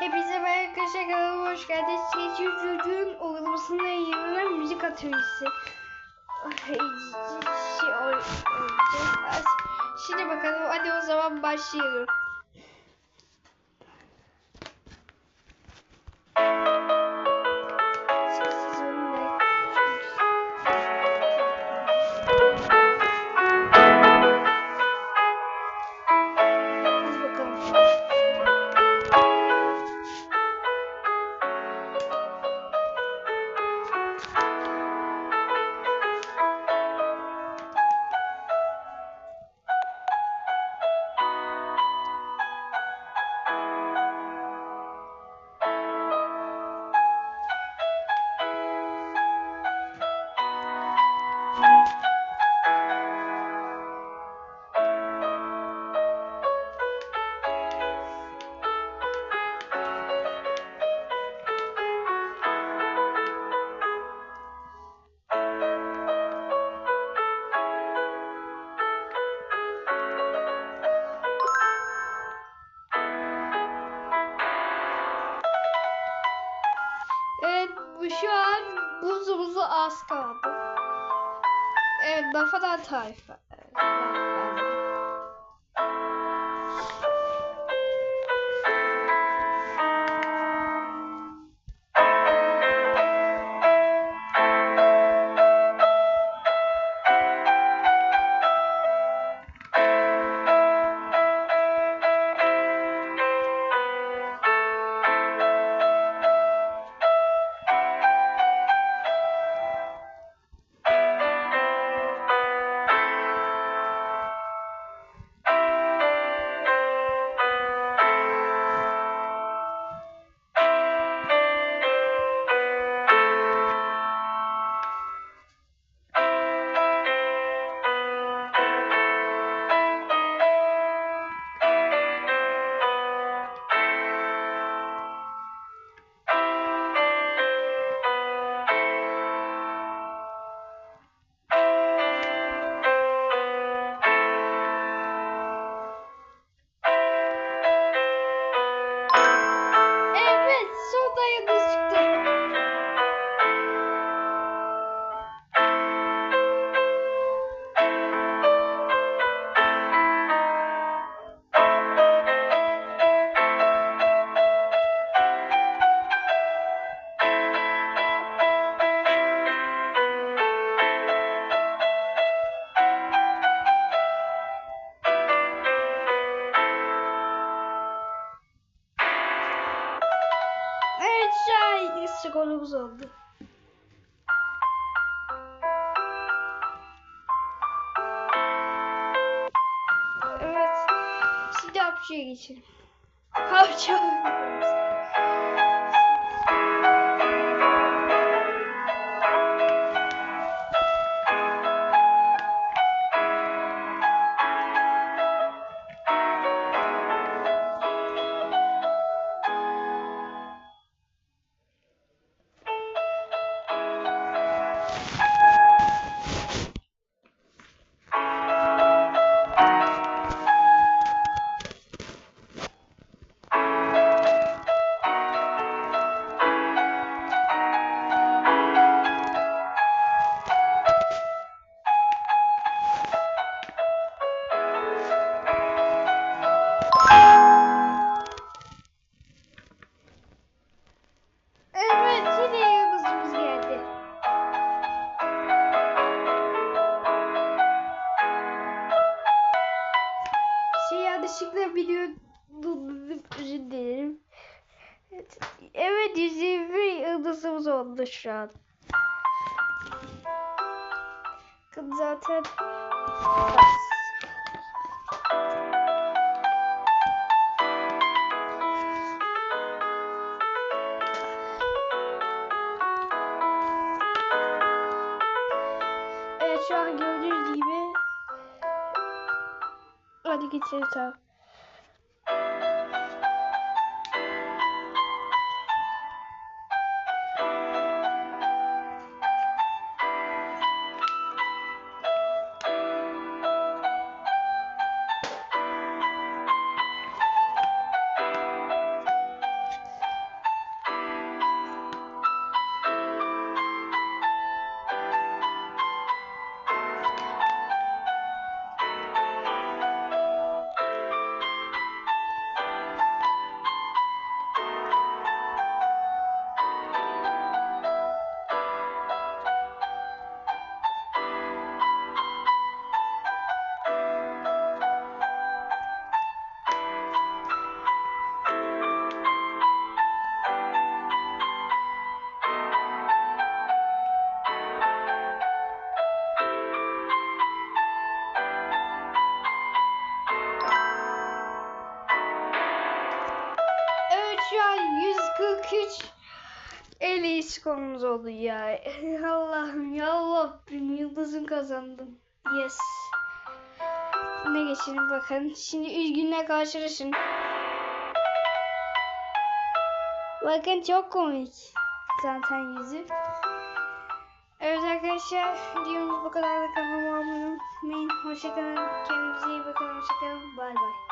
Hepinize merhaba arkadaşlar hoş geldiniz. Geçiyor çocuğun uygulamasında yayınlanan müzik atölyesi. Şey. Şimdi bakalım hadi o zaman başlayalım. Az kaldı. Evet Nafadan tayfa. Evet, Nafadan. Evet skorumuz oldu. Evet. Şimdi hapçıya geçelim. Hapçı Evet, evet 120 yıldızımız oldu şu an. Zaten Evet şu an gördüğünüz gibi Hadi geçelim tamam. 143 en iyi skorumuz oldu ya. Allah'ım ya Rabbim yıldızım kazandım. Yes. Ne geçelim bakın. Şimdi üzgünle karşılaşın. Bakın çok komik. Zaten yüzü. Evet arkadaşlar videomuz bu kadar. Kanalıma abone olmayı unutmayın. Hoşçakalın. Kendinize iyi bakın. Hoşçakalın. Bay bay.